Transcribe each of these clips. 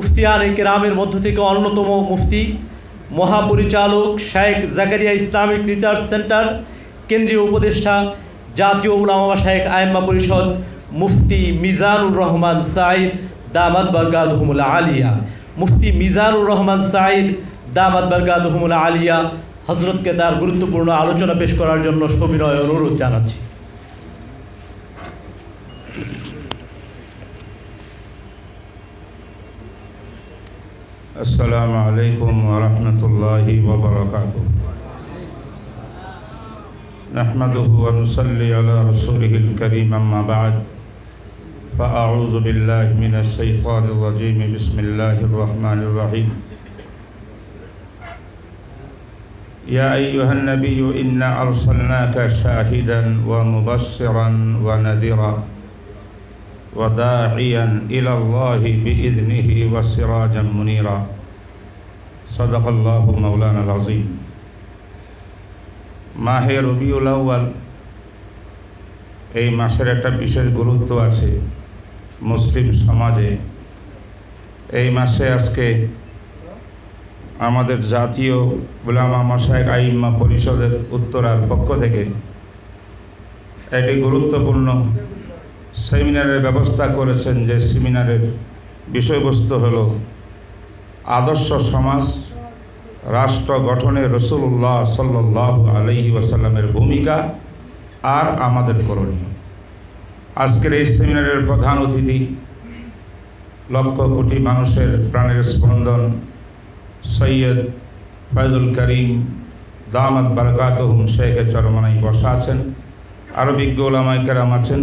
মুফতিয়ান কেরামের মধ্য থেকে অন্যতম মুফতি, মহাপরিচালক Sheikh Zakaria Islamic research centre, কেন্দ্রীয় উপদেষ্টা, জাতীয় উলামা শেখ আইম্মা পরিষদ, মুফতি মিজানুর রহমান সাইদ দামাদ বরগাদহমুল আলিয়া। মুফতি মিজানুর রহমান সাইদ দামাদ বরগাদহমুল আলিয়া হজরতকে তার গুরুত্বপূর্ণ আলোচনা পেশ করার জন্য সবিনয় অনুরোধ জানাচ্ছি। السلام عليكم ورحمة الله وبركاته. نحمده ونصلي على رسوله الكريم أما بعد. فأعوذ بالله من الشيطان الرجيم. بسم الله الرحمن الرحيم. يا أيها النبي إنا أرسلناك شاهدا ومبشرا ونذيرا. وداعيا إلى الله بإذنه وسراجا منيرا صدق الله مولانا العظيم মাহে রবিউল আউ্য়াল এই মাসের একটা বিশেষ গুরুত্ব আছে মুসলিম সমাজে এই মাসে আজকে আমাদের জাতীয় গুলামা মাসায়ক আইম্মা পরিষদের উত্তরার পক্ষ থেকে একটি গুরুত্বপূর্ণ সেমিনারের ব্যবস্থা করেছেন যে সেমিনারের বিষয়বস্তু হল আদর্শ সমাজ, রাষ্ট্র গঠনে রসুল্লাহ সাল্লাহ আলহি ওয়াসাল্লামের ভূমিকা আর আমাদের করণীয়। আজকের এই সেমিনারের প্রধান অতিথি লক্ষ কোটি মানুষের প্রাণের স্পন্দন সৈয়দ ফয়জুল করিম দামাদ বারকাতহুম শেখের চরমানাই বসা আছেন। আরও বিজ্ঞ ওলামাই কেরাম আছেন।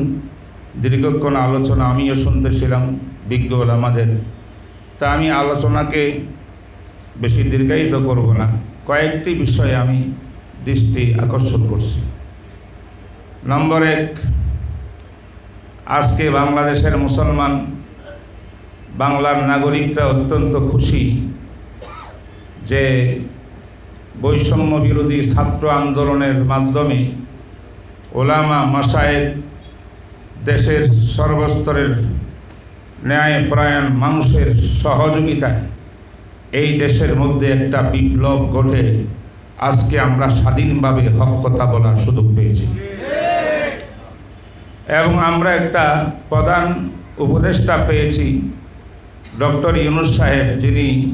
দীর্ঘক্ষণ আলোচনা আমিও শুনতেছিলাম, বিজ্ঞ আমাদের। তা আমি আলোচনাকে বেশি দীর্ঘায়িত করব না। কয়েকটি বিষয়ে আমি দৃষ্টি আকর্ষণ করছি। নম্বর এক, আজকে বাংলাদেশের মুসলমান, বাংলার নাগরিকরা অত্যন্ত খুশি যে বৈষম্য বিরোধী ছাত্র আন্দোলনের মাধ্যমে ওলামা মাসায়ের দেশের সর্বস্তরের ন্যায়পরায়ণ মানুষের সহযোগিতায় এই দেশের মধ্যে একটা বিপ্লব ঘটে। আজকে আমরা স্বাধীনভাবে হক কথা বলার সুযোগ পেয়েছি। এবং আমরা একটা প্রধান উপদেষ্টা পেয়েছি, ডক্টর ইউনুস সাহেব, যিনি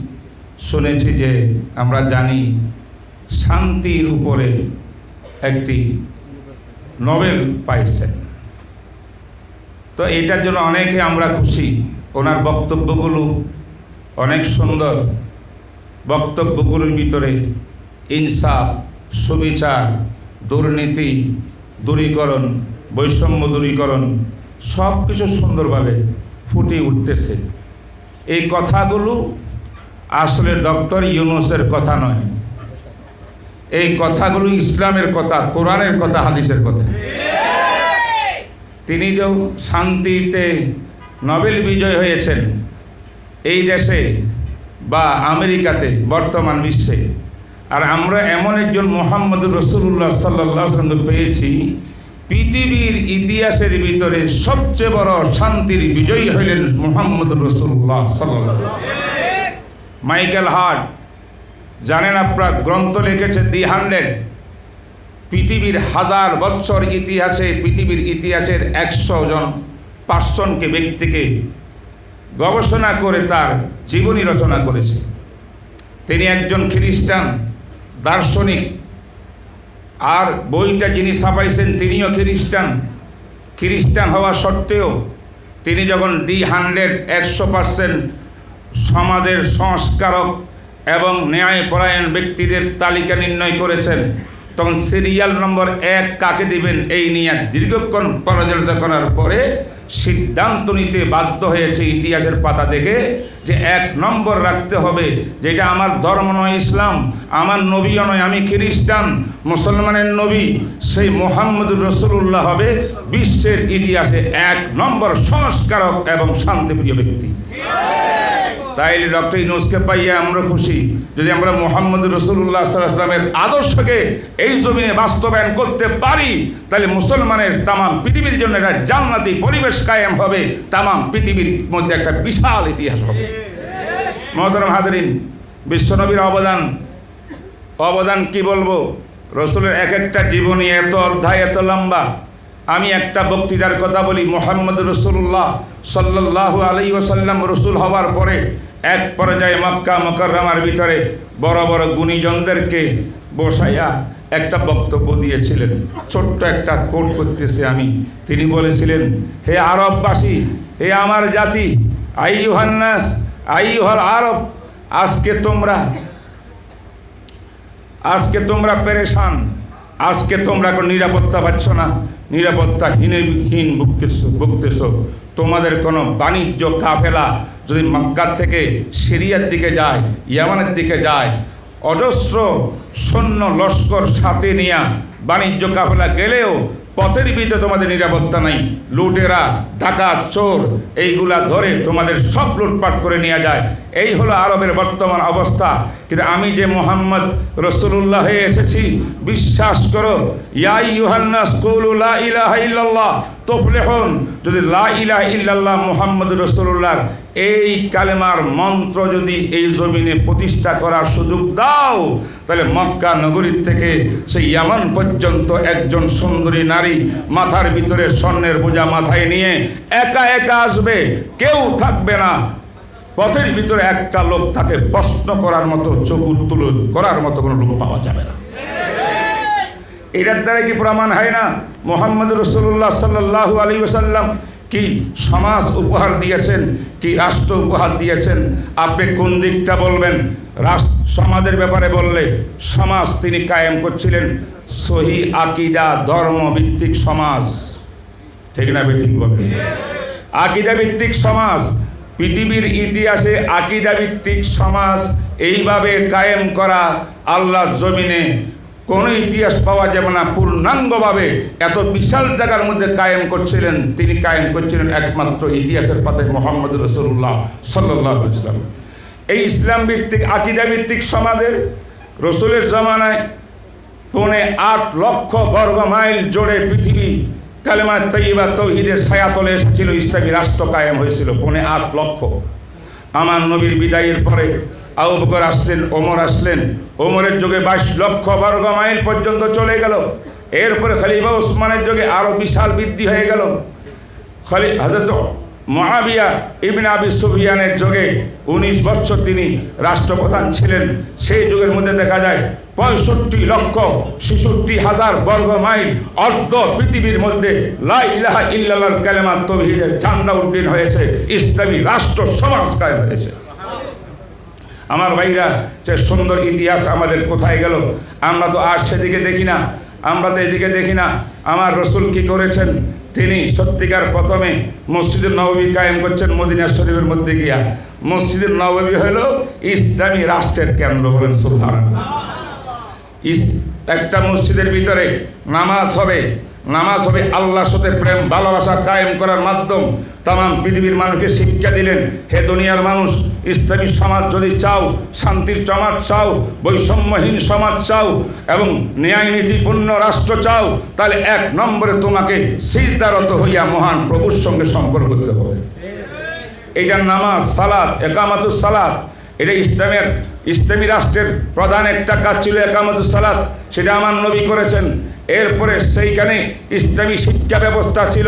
শুনেছি যে আমরা জানি শান্তির উপরে একটি নোবেল পাইছেন। তো এটার জন্য অনেকে আমরা খুশি। ওনার বক্তব্যগুলো অনেক সুন্দর। বক্তব্যগুলোর ভিতরে ইনসাফ, সুবিচার, দুর্নীতি, দূরীকরণ, বৈষম্য দূরীকরণ সব কিছু সুন্দরভাবে ফুটে উঠতেছে। এই কথাগুলো আসলে ডক্টর ইউনুসের কথা নয়। এই কথাগুলো ইসলামের কথা, কোরআনের কথা, হাদিসের কথা। তিনি যে শান্তিতে নোবেল বিজয় হয়েছেন এই দেশে বা আমেরিকাতে বর্তমান বিশ্বে। আর আমরা এমন একজন মোহাম্মদ রসুল্লাহ সাল্লাহ পেয়েছি, পৃথিবীর ইতিহাসের ভিতরে সবচেয়ে বড় শান্তির বিজয়ী হইলেন মোহাম্মদ রসুল্লাহ সাল্লাহ মাইকেল হার্ট, জানেন আপনার, গ্রন্থ লিখেছে দি হান্ড্রেড। পৃথিবীর হাজার বৎসর ইতিহাসে, পৃথিবীর ইতিহাসের একশো জন পাঁচজনকে ব্যক্তিকে গবেষণা করে তার জীবনী রচনা করেছে। তিনি একজন খ্রিস্টান, দার্শনিক। আর বইটা যিনি ছাপাইছেন, তিনিও খ্রিস্টান। খ্রিস্টান হওয়া সত্ত্বেও তিনি যখন ডি হান্ড্রেড, একশো পার্সেন্ট সমাজের সংস্কারক এবং ন্যায়পরায়ণ ব্যক্তিদের তালিকা নির্ণয় করেছেন তখন সিরিয়াল নম্বর এক কাকে দিবেন? এই নিয়ে দীর্ঘক্ষণ পর্যালোচনা করার পরে সিদ্ধান্ত নিতে বাধ্য হয়েছে ইতিহাসের পাতা দেখে যে এক নম্বর রাখতে হবে, যেটা আমার ধর্ম নয় ইসলাম, আমার নবীও নয়, আমি খ্রিস্টান, মুসলমানের নবী, সেই মোহাম্মদ রসুল্লাহ হবে বিশ্বের ইতিহাসে এক নম্বর সংস্কারক এবং শান্তিপ্রিয় ব্যক্তি। তাইলে ডক্টর ইনুসকে পাইয়া আমরা খুশি। যদি আমরা মোহাম্মদ রসুল্লাহ সাল্লামের আদর্শকে এই জমিনে বাস্তবায়ন করতে পারি, তাহলে মুসলমানের তামাম পৃথিবীর জন্য একটা জান্নাতি পরিবেশ কায়েম হবে, তামাম পৃথিবীর মধ্যে একটা বিশাল ইতিহাস হবে। মহতরম হাদরিন বিশ্বনবীর অবদান অবদান কি বলব? রসুলের এক একটা জীবনী এত অধ্যায় এত লম্বা। আমি একটা বক্তৃতার কথা বলি। মোহাম্মদ রসুল্লাহ সাল্লাহ আলাই ওসাল্লাম রসুল হওয়ার পরে এক পর্যায়ে মক্কা মকরমার ভিতরে বড় বড় গুণীজনদেরকে বসাইয়া একটা বক্তব্য দিয়েছিলেন। ছোট্ট একটা কোট করতেছে আমি। তিনি বলেছিলেন, হে আরববাসী, হে আমার জাতি আই ইউহান্নাস আই ইউহাল আরব, আজকে তোমরা আজকে তোমরা পেরেশান, আজকে তোমরা কোনো নিরাপত্তা পাচ্ছ না। নিরাপত্তা হীন ভুগতেছ। তোমাদের কোনো বাণিজ্য কাফেলা যদি মক্কার থেকে সিরিয়ার দিকে যায়, ইয়ামানের দিকে যায়, অজস্র সৈন্য লস্কর সাথে নিয়ে বাণিজ্য কাফেলা গেলেও পথের ভিতরে তোমাদের নিরাপত্তা নাই। লুটেরা, ডাকাত, চোর, এইগুলা ধরে তোমাদের সব লুটপাট করে নিয়ে যায়। এই হলো আরবের বর্তমান অবস্থা। কিন্তু আমি যে মোহাম্মদ রসুল্লাহ হয়ে এসেছি, বিশ্বাস করো ইয়াই তোফলেহন, যদি লা ইলাহা মোহাম্মদ রসুল্লাহর এই কালেমার মন্ত্র যদি এই জমিনে প্রতিষ্ঠা করার সুযোগ দাও, তাহলে মক্কা নগরীর থেকে সেই ইয়ামান পর্যন্ত একজন সুন্দরী নারী মাথার ভিতরে স্বর্ণের বোঝা মাথায় নিয়ে একা একা আসবে, কেউ থাকবে না। পথের ভিতরে একটা লোক তাকে প্রশ্ন করার মতো, চোখ তুলো করার মতো কোনো লোক পাওয়া যাবে না। এটার দ্বারা কি প্রমাণ হয় না? মোহাম্মদ রসুল্লাহ সাল্লাহ আলী ওসাল্লাম কি সমাজ উপহার দিয়েছেন, কি রাষ্ট্র উপহার দিয়েছেন? আপনি কোন দিকটা বলবেন? রাষ্ট্র সমাজের ব্যাপারে বললে সমাজ তিনি কায়েম করছিলেন সহি আকিদা, ধর্মভিত্তিক সমাজ। ঠিক না ঠিক বলবেন? আকিদা ভিত্তিক সমাজ। পৃথিবীর ইতিহাসে আকিদা ভিত্তিক সমাজ এইভাবে কায়েম করা আল্লাহর জমিনে কোনো ইতিহাস পাওয়া যাবে না। পূর্ণাঙ্গভাবে এত বিশাল জায়গার মধ্যে কায়েম করছিলেন, তিনি কায়েম করছিলেন একমাত্র ইতিহাসের পাতায় মোহাম্মদ রসুল্লাহ সাল্লাহ ইসলাম এই ইসলাম ভিত্তিক আকিদা ভিত্তিক সমাজের রসুলের জমানায় পৌনে আট লক্ষ বর্গ মাইল জোড়ে পৃথিবী কালেমা তৈবা তৌহিদের ছায়াতলে এসেছিল, ইসলামী রাষ্ট্র কায়েম হয়েছিল পৌনে আট লক্ষ। আমার নবীর বিদায়ের পরে আবু বকর আসলেন, ওমর আসলেন। ওমরের যুগে বাইশ লক্ষ বর্গ মাইল পর্যন্ত চলে গেল। এরপরে খালিফা ওসমানের যুগে আরও বিশাল বৃদ্ধি হয়ে গেল। খালি হাজরত মহাবিয়া ইবিন আবি সুফিয়ানের যুগে উনিশ বছর তিনি রাষ্ট্রপ্রধান ছিলেন। সেই যুগের মধ্যে দেখা যায় পঁয়ষট্টি লক্ষ ছেষট্টি হাজার বর্গ মাইল অর্ধ পৃথিবীর মধ্যে ঝান্ডা উড্ডীন হয়েছে, ইসলামী রাষ্ট্র সমাজ কায়েম হয়েছে। আমার ভাইরা, যে সুন্দর ইতিহাস আমাদের কোথায় গেল? আমরা তো আর সেদিকে দেখি না, আমরা তো এদিকে দেখি না। আমার রসুল কি করেছেন? তিনি সত্যিকার প্রথমে মসজিদের নবী কায়েম করছেন মদিনা শরীফের মধ্যে গিয়া। মসজিদের নবী হল ইসলামী রাষ্ট্রের কেন্দ্র বলেন সুভার ইস একটা মসজিদের ভিতরে নামাজ হবে। নামাজ হবে আল্লাহর সাথে প্রেম ভালোবাসা কায়েম করার মাধ্যম। তাম পৃথিবীর মানুষকে শিক্ষা দিলেন হে দুনিয়ার মানুষ ইসলামী সমাজ যদি চাও শান্তির সমাজ চাও বৈষম্যহীন সমাজ চাও এবং ন্যায় নীতিপূর্ণ রাষ্ট্র চাও তাহলে এক নম্বরে তোমাকে সিজদারত হইয়া মহান প্রভুর সঙ্গে সম্পর্ক করতে হবে। এইটার নামাজ সালাদ একামাতুস সালাদ এটা ইসলামের, ইসলামী রাষ্ট্রের প্রধান একটা কাজ ছিল একামাতুস সালাদ সেটা আমার নবী করেছেন। এরপরে সেইখানে ইসলামী শিক্ষা ব্যবস্থা ছিল,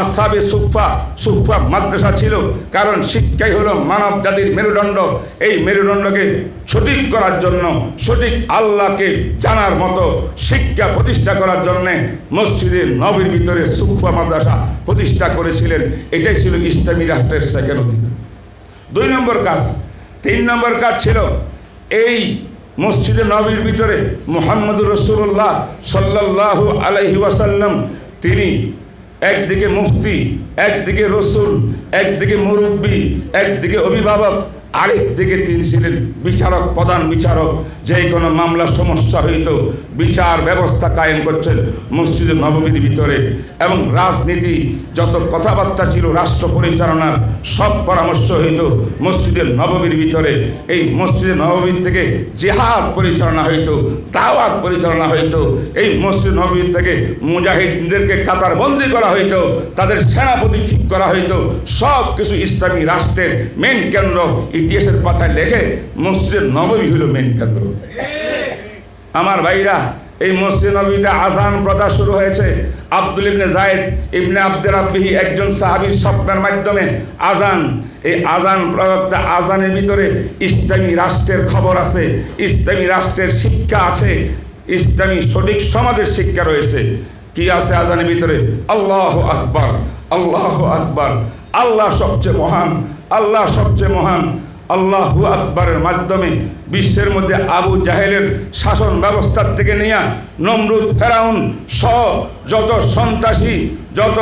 আসাবে সুফা সুফা মাদ্রাসা ছিল, কারণ শিক্ষাই হলো মানব জাতির মেরুদণ্ড। এই মেরুদণ্ডকে সঠিক করার জন্য, সঠিক আল্লাহকে জানার মতো শিক্ষা প্রতিষ্ঠা করার জন্যে মসজিদের নবীর ভিতরে সুফা মাদ্রাসা প্রতিষ্ঠা করেছিলেন। এটাই ছিল ইসলামী রাষ্ট্রের সেকেন্ড দুই নম্বর কাজ তিন নম্বর কাজ ছিল এই মসজিদে নবীর ভিতরে মোহাম্মদ রসুল্লাহ সাল্লাহ আলহি ওয়াসাল্লাম, তিনি একদিকে মুফতি, একদিকে রসুল, একদিকে মুরব্বী, একদিকে অভিভাবক আরেক দিকে তিনি ছিলেন বিচারক, প্রধান বিচারক। যে কোনো মামলা সমস্যা হইত বিচার ব্যবস্থা কায়েম করছেন মসজিদের নবমীর ভিতরে এবং রাজনীতি যত কথাবার্তা ছিল, রাষ্ট্র পরিচালনার সব পরামর্শ হইত মসজিদের নবমীর ভিতরে এই মসজিদের নবমীর থেকে জেহাদ পরিচালনা হইত দাওয়াত পরিচালনা হইত এই মসজিদ নবমীর থেকে মুজাহিদদেরকে কাতারবন্দি করা হইত তাদের সেনাপতি ঠিক করা হইত সব কিছু ইসলামী রাষ্ট্রের মেন কেন্দ্র ইতিহাসের পাতায় লেখে মসজিদের নবমী হলো মেন কেন্দ্র। আমার ভাইরা, এই মসজিদ নবীতে আজান প্রথা শুরু হয়েছে। আব্দুল ইবনে জায়েদ ইবনে আব্দুর রাব্বিহি একজন সাহাবীর স্বপ্নের মাধ্যমে আজান। এই আজান প্রবক্তা আজানের ভিতরে ইসলামী রাষ্ট্রের খবর আছে, ইসলামী রাষ্ট্রের শিক্ষা আছে, ইসলামী সঠিক সমাজের শিক্ষা রয়েছে। কি আছে আজানের ভিতরে? আল্লাহ আকবার আল্লাহ আকবার, আল্লাহ সবচেয়ে মহান, আল্লাহ সবচেয়ে মহান। আল্লাহু আকবরের মাধ্যমে বিশ্বের মধ্যে আবু জাহেলের শাসন ব্যবস্থার থেকে নিয়ে নমরুদ ফেরাউন সহ যত সন্ত্রাসী, যত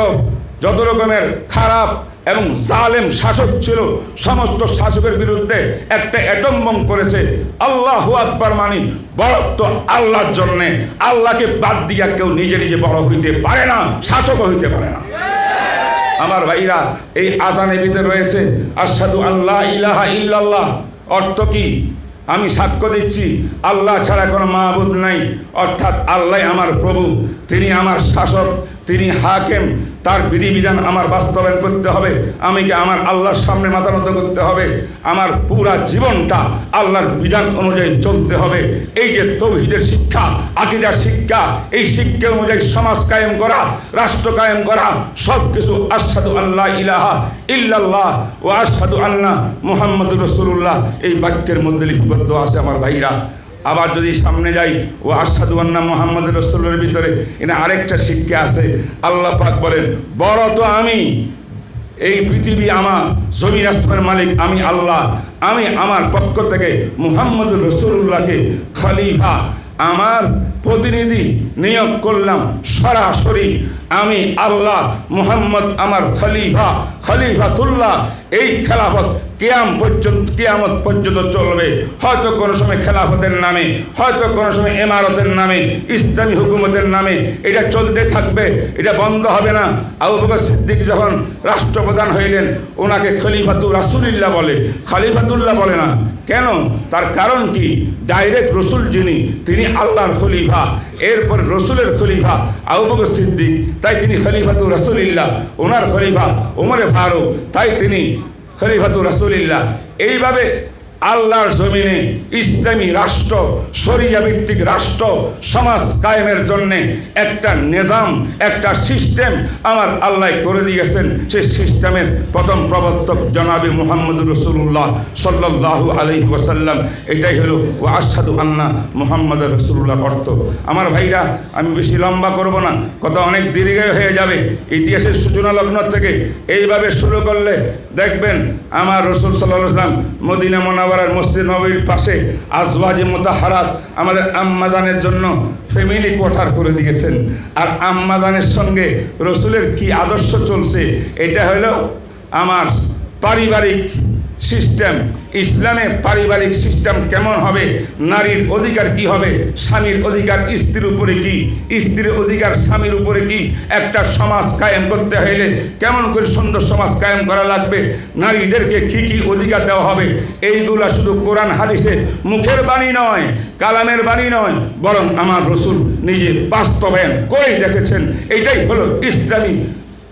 যত রকমের খারাপ এবং জালেম শাসক ছিল, সমস্ত শাসকের বিরুদ্ধে একটা অ্যাটম বম করেছে। আল্লাহ আকবর মানি বড়ত্ব আল্লাহর জন্যে। আল্লাহকে বাদ দিয়া কেউ নিজে নিজে বড় হইতে পারে না, শাসকও হইতে পারে না। আমার ভাইরা, এই আজানের ভিতরে রয়েছে আসাদু আল্লাহ ইলাহা ইল্লাল্লাহ। অর্থ কি? আমি সাক্ষ্য দিচ্ছি, আল্লাহ ছাড়া কোনো মাহবুদ নাই। অর্থাৎ আল্লাহ আমার প্রভু, তিনি আমার শাসক, তিনি হাকেম তার বিধিবিধান আমার বাস্তবায়ন করতে হবে। আমি কি আমার আল্লাহর সামনে মাথা নত করতে হবে? আমার পুরা জীবনটা আল্লাহর বিধান অনুযায়ী চলতে হবে। এই যে তৌহিদের শিক্ষা, আকিদার শিক্ষা, এই শিক্ষা অনুযায়ী সমাজ কায়েম করা, রাষ্ট্র কায়েম করা সব কিছু আসাদু আল্লাহ ইলাহা ইল্লাল্লাহ ও আসাদু আল্লাহ মুহাম্মদ রসুল্লাহ এই বাক্যের মধ্যে লিপিবদ্ধ আছে আমার ভাইরা। আবার যদি সামনে যাই, ও আশাদুয়ান্না মোহাম্মদ রসুলের ভিতরে, এনে আরেকটা শিক্ষা আছে। আল্লাহ পাক বলেন, বড় তো আমি, এই পৃথিবী আমার জমির আসমের মালিক, আমি আল্লাহ। আমি আমার পক্ষ থেকে মুহাম্মদ রসুল্লাহকে খলিফা আমার প্রতিনিধি নিয়োগ করলাম সরাসরি। আমি আল্লাহ মুহাম্মদ, আমার খলিফা, খলিফাতুল্লাহ। এই খেলাফত কেয়াম পর্যন্ত, কেয়ামত পর্যন্ত চলবে। হয়তো কোনো সময় খেলাফতের নামে, হয়তো কোনো সময় এমারতের নামে, ইসলামী হুকুমতের নামে। এটা চলতে থাকবে, এটা বন্ধ হবে না। আবু বকর সিদ্দিক যখন রাষ্ট্রপ্রধান হইলেন, ওনাকে খলিফাতুর রাসুলিল্লাহ বলে। খলিফাতুল্লাহ বলে না কেন? তার কারণ কি? ডাইরেক্ট রসুল যিনি, তিনি আল্লাহর খলিফা। এরপর রসুলের খলিফা আউবক সিদ্দিক, তাই তিনি খলিফাতুর রসুলিল্লাহ। ওনার খলিফা ওমরে ফারুক, তাই তিনি খলিফাতুর রসুলিল্লাহ। এইভাবে আল্লাহর জমিনে ইসলামী রাষ্ট্র, শরিয়া ভিত্তিক রাষ্ট্র, সমাজ কায়েমের জন্যে একটা নিজাম, একটা সিস্টেম আমার আল্লাহ করে দিয়েছেন। সেই সিস্টেমের প্রথম প্রবর্তক জনাবি মোহাম্মদ রসুল্লাহ সাল্লাহ আলহি ওসাল্লাম এটাই হলো ও আসাদু আন্না মোহাম্মদ রসুল্লাহ অর্থ। আমার ভাইরা, আমি বেশি লম্বা করব না, কথা অনেক দীর্ঘ হয়ে যাবে। ইতিহাসের সূচনা লগ্ন থেকে এইভাবে শুরু করলে দেখবেন, আমার রসুল সাল্লাহ সাল্লাম মদিনা মোনাওয়ারার মসজিদ নবীর পাশে আজওয়াজি মোতাহারাত আমাদের আম্মাজানের জন্য ফ্যামিলি কোয়ার্টার করে দিয়েছেন। আর আম্মাজানের সঙ্গে রসুলের কি আদর্শ চলছে, এটা হলো আমার পারিবারিক সিস্টেম, ইসলামে পারিবারিক সিস্টেম কেমন হবে? নারীর অধিকার কি হবে? স্বামীর অধিকার স্ত্রীর উপরে কি? স্ত্রীর অধিকার স্বামীর উপরে কি? একটা সমাজ কায়েম করতে হইলে কেমন করে সুন্দর সমাজ কায়েম করা লাগবে? নারীদেরকে কি কি অধিকার দেওয়া হবে? এইগুলা শুধু কোরআন হাদিসে মুখের বাণী নয়, কালামের বাণী নয়, বরং আমার রসুল নিজে বাস্তবায়ন করেই দেখেছেন। এটাই হলো ইসলামী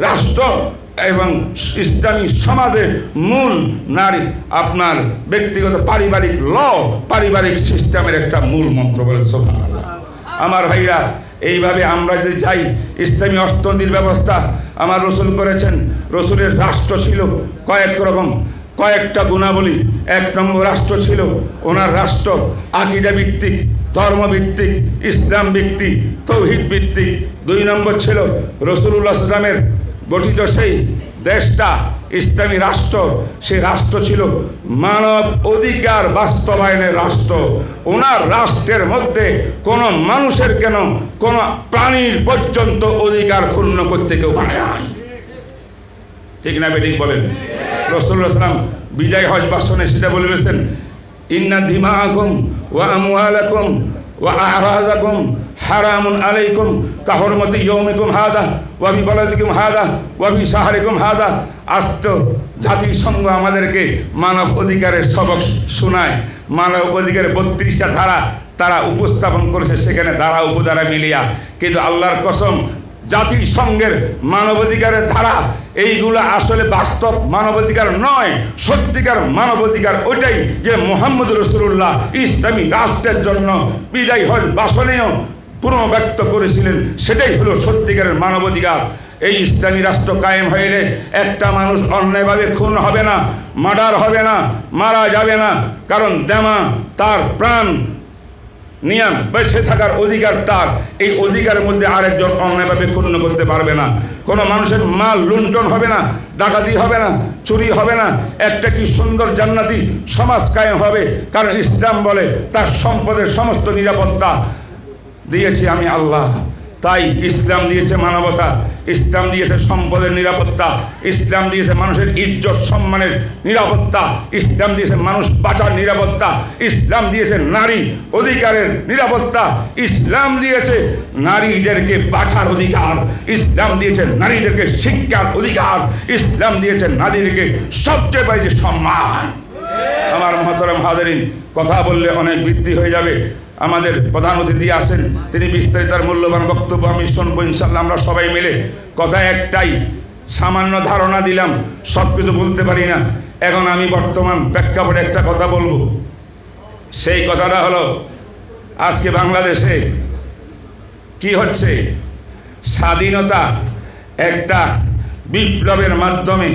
রাষ্ট্র। এবং ইসলামী সমাজের মূল নারী আপনার ব্যক্তিগত পারিবারিক ল, পারিবারিক সিস্টেমের একটা মূল মন্ত্র বলে আমার ভাইরা, এইভাবে আমরা যদি যাই, ইসলামী অর্থনীতির ব্যবস্থা আমার রসুল করেছেন। রসুলের রাষ্ট্র ছিল কয়েক রকম, কয়েকটা গুণাবলী। এক নম্বর রাষ্ট্র ছিল ওনার রাষ্ট্র আকিদা ভিত্তিক ধর্মভিত্তিক ইসলাম ভিত্তিক, তৌহিদ ভিত্তিক। দুই নম্বর ছিল রসুল্লাহ ইসলামের গঠিত সেই দেশটা, ইসলামী রাষ্ট্র, সেই রাষ্ট্র ছিল মানব অধিকার বাস্তবায়নের রাষ্ট্র। ওনার রাষ্ট্রের মধ্যে কোনো মানুষের কেন কোনো প্রাণীর পর্যন্ত অধিকার ক্ষুণ্ণ করতে কেউ পারে নাই। ঠিক না বেঠিক বলেন? রসুল্লাহ সালাম বিজয় হজ বাসনে সেটা বলেছেন, ইন্না ধিমা আকুম ওয়া আমওয়ালাকুম আস্ত জাতিসংঘ আমাদেরকে মানব অধিকারের সবক শোনায়। মানব অধিকারের বত্রিশটা ধারা তারা উপস্থাপন করেছে, সেখানে ধারা উপধারা মিলিয়া। কিন্তু আল্লাহর কসম জাতিসংঘের মানবাধিকারের ধারা, এইগুলো আসলে বাস্তব মানবাধিকার নয়, সত্যিকার মানবাধিকার ওইটাই যে মোহাম্মদ রসুল্লাহ ইসলামী রাষ্ট্রের জন্য বিদায় হজ বাসনেও পুনর্ব্যক্ত করেছিলেন, সেটাই হলো সত্যিকারের মানবাধিকার। এই ইসলামী রাষ্ট্র কায়েম হইলে একটা মানুষ অন্যায়ভাবে খুন হবে না, মার্ডার হবে না, মারা যাবে না, কারণ দেমা তার প্রাণ নিয়ম, বেঁচে থাকার অধিকার তার। এই অধিকারের মধ্যে আরেকজন অন্যায়ভাবে ক্ষুণ্ণ করতে পারবে না। কোনো মানুষের মাল লুণ্ঠন হবে না, ডাকাতি হবে না, চুরি হবে না। একটা কি সুন্দর জান্নাতি সমাজ কায়েম হবে, কারণ ইসলাম বলে তার সম্পদের সমস্ত নিরাপত্তা দিয়েছি আমি আল্লাহ। তাই ইসলাম দিয়েছে মানবতা, ইসলাম দিয়েছে সম্পদের নিরাপত্তা, ইসলাম দিয়েছে মানুষের ইজ্জত, সম্মানের নিরাপত্তা, ইসলাম দিয়েছে মানুষ বাঁচার নিরাপত্তা, ইসলাম দিয়েছে নারী অধিকারের নিরাপত্তা, ইসলাম দিয়েছে নারীদেরকে বাঁচার অধিকার, ইসলাম দিয়েছে নারীদেরকে শিক্ষার অধিকার, ইসলাম দিয়েছে নারীদেরকে সবচেয়ে বেশি সম্মান। আমার মহতরম হাজারিন, কথা বললে অনেক বৃদ্ধি হয়ে যাবে। আমাদের প্রধান অতিথি আছেন, তিনি বিস্তারিতার মূল্যবান বক্তব্য আমি শুনব ইনশাল্লাহ আমরা সবাই মিলে। কথা একটাই, সামান্য ধারণা দিলাম সব কিছু বলতে পারি না। এখন আমি বর্তমান প্রেক্ষাপটে একটা কথা বলব। সেই কথাটা হলো, আজকে বাংলাদেশে কি হচ্ছে? স্বাধীনতা একটা বিপ্লবের মাধ্যমে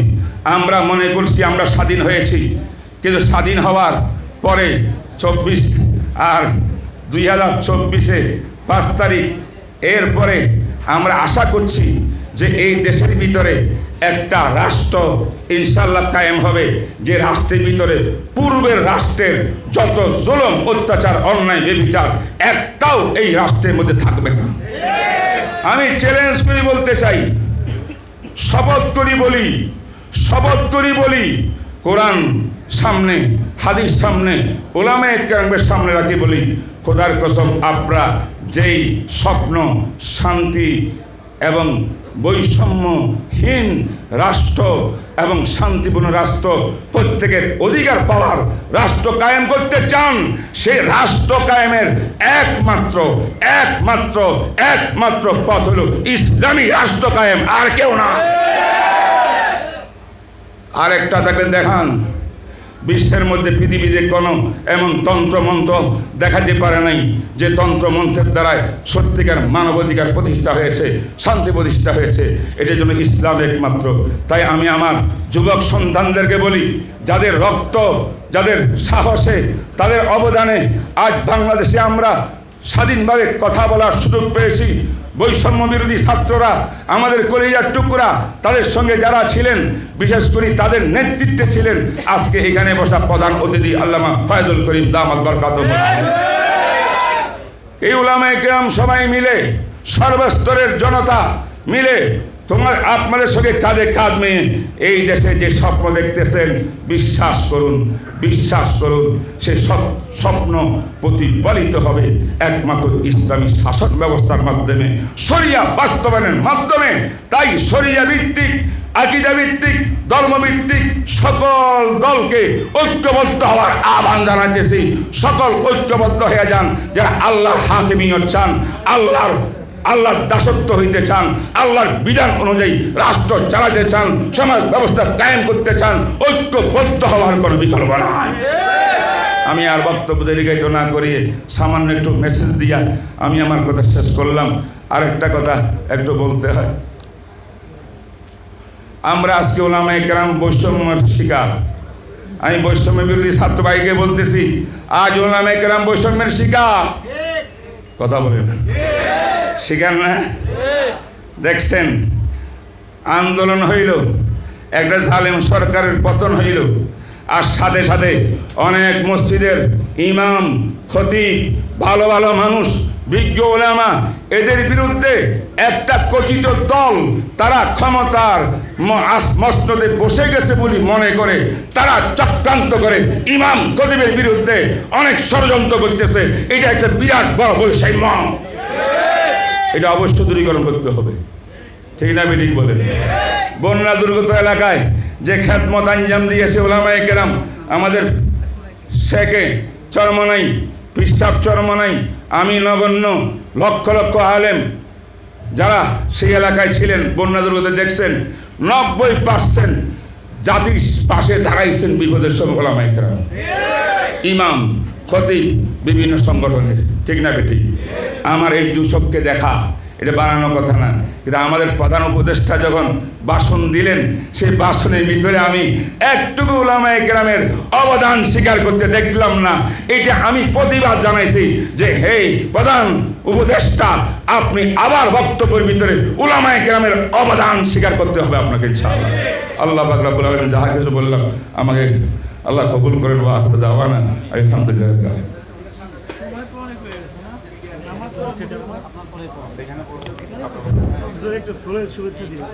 আমরা মনে করছি আমরা স্বাধীন হয়েছি। কিন্তু স্বাধীন হওয়ার পরে চব্বিশ আর দুই হাজার চব্বিশে পাঁচ তারিখ। এরপরে আমরা আশা করছি যে এই দেশের ভিতরে একটা রাষ্ট্র ইনশাল্লাহ কায়েম হবে, যে রাষ্ট্রের ভিতরে পূর্বের রাষ্ট্রের যত জুলম, অত্যাচার, অন্যায়, বেবিচার, একটাও এই রাষ্ট্রের মধ্যে থাকবে না। আমি চ্যালেঞ্জ করে বলতে চাই, শপথ করি বলি, শপথ করি বলি, কোরআন সামনে, হাদিস সামনে ওলামে কেরামের সামনে রাখি বলি খোদার কসম আপনারা যেই স্বপ্ন, শান্তি এবং বৈষম্যহীন রাষ্ট্র এবং শান্তিপূর্ণ রাষ্ট্র প্রত্যেকের অধিকার পাওয়ার রাষ্ট্র কায়েম করতে চান সেই রাষ্ট্র কায়েমের একমাত্র একমাত্র একমাত্র পথ হলো ইসলামী রাষ্ট্র কায়েম, আর কেউ না। আরেকটা তাকে দেখান। বিশ্বের মধ্যে পৃথিবীতে কোনো এমন তন্ত্রমন্ত্র দেখাতে পারে নাই যে তন্ত্রমন্ত্রের দ্বারায় সত্যিকার মানবাধিকার প্রতিষ্ঠা হয়েছে, শান্তি প্রতিষ্ঠা হয়েছে। এটার জন্য ইসলাম একমাত্র। তাই আমি আমার যুবক সন্তানদেরকে বলি, যাদের রক্ত, যাদের সাহসে, তাদের অবদানে আজ বাংলাদেশে আমরা স্বাধীনভাবে কথা বলার সুযোগ পেয়েছি। বৈষম্য বিরোধী ছাত্ররা, আমাদের কলিজার টুকরা, তাদের সঙ্গে যারা ছিলেন, বিশেষ করে তাদের নেতৃত্বে ছিলেন, আজকে এখানে বসা প্রধান অতিথি আল্লামা ফয়জুল করিম দামাত বরকাত। এই উলামায় গ্রাম সবাই মিলে, সর্বস্তরের জনতা মিলে তোমার আপনাদের সঙ্গে কাঁধে কাঁধ মেয়ে এই দেশে যে স্বপ্ন দেখতেছেন, বিশ্বাস করুন বিশ্বাস করুন, সে সব- স্বপ্ন প্রতিফলিত হবে একমাত্র ইসলামী শাসন ব্যবস্থার মাধ্যমে সরিয়া বাস্তবায়নের মাধ্যমে। তাই সরিয়া ভিত্তিক, আকিদা ভিত্তিক ধর্মভিত্তিক সকল দলকে ঐক্যবদ্ধ হওয়ার আহ্বান জানাইতেছি। সকল ঐক্যবদ্ধ হয়ে যান, যারা আল্লাহর হাকিমিয়ত চান, আল্লাহর আল্লাহর দাসত্ব হইতে চান আল্লাহর বিধান অনুযায়ী রাষ্ট্র চালাতে চান সমাজ ব্যবস্থা কায়েম করতে চান ঐক্যবদ্ধ হওয়ার কোনো বিকল্প নয় আমি আর বক্তব্য দীর্ঘায়িত না করিয়ে সামান্য একটু মেসেজ দিয়া আমি আমার কথা শেষ করলাম। আরেকটা কথা একটু বলতে হয়। আমরা আজকে ওলামাই গ্রাম বৈষম্যের শিকার। আমি বৈষম্য বিরোধী ছাত্র ভাইকে বলতেছি আজ ওলামাই গ্রাম বৈষম্যের শিকার। কথা বলে না শিকার না? দেখছেন? আন্দোলন হইল। একটা জালেম সরকারের পতন হইল। আর সাথে সাথে অনেক মসজিদের ইমাম, খতিব, ভালো ভালো মানুষ, বিজ্ঞ ওলামা, এদের বিরুদ্ধে একটা কচিত দল, তারা ক্ষমতার ম- আস- মসনদে বসে গেছে বলে মনে করে, তারা চক্রান্ত করে ইমাম, খতিবের বিরুদ্ধে অনেক ষড়যন্ত্র করতেছে। এটা একটা বিরাট বড় বৈষম্য। এটা অবশ্য দূরীকরণ করতে হবে। ঠিক না ঠিক বলেন। বন্যা দুর্গত এলাকায় যে খ্যাতমত আঞ্জাম দিয়েছে ওলামায় কেরাম, আমাদের শেখে চরমনাই পিসাব চরমনাই আমি নগণ্য, লক্ষ লক্ষ আলেম যারা সেই এলাকায় ছিলেন, বন্যা দুর্গতে দেখছেন, নব্বই পার্সেন্ট জাতির পাশে দাঁড়াইছেন বিপদের সব ওলামায় ওলামাইকরা ইমাম, খতিব, বিভিন্ন সংগঠনের। ঠিক না বেটি আমার এই দুশককে দেখা, এটা বানানো কথা না। কিন্তু আমাদের প্রধান উপদেষ্টা যখন বাসন দিলেন, সেই বাসনের ভিতরে আমি একটুকু ওলামায় গ্রামের অবদান স্বীকার করতে দেখলাম না। এটা আমি প্রতিবাদ জানাইছি যে হে প্রধান উপদেষ্টা, আপনি আবার বক্তব্যের ভিতরে উলামায় গ্রামের অবদান স্বীকার করতে হবে আপনাকে, ইনশাআল্লাহ। আল্লাহ বাকরাবুল আলম যাহা কিছু বললাম আমাকে আল্লাহ কবুল করেন বা আখর দাওয়ানা, আলহামদুলিল্লাহ একটু শুভেচ্ছা দিয়ে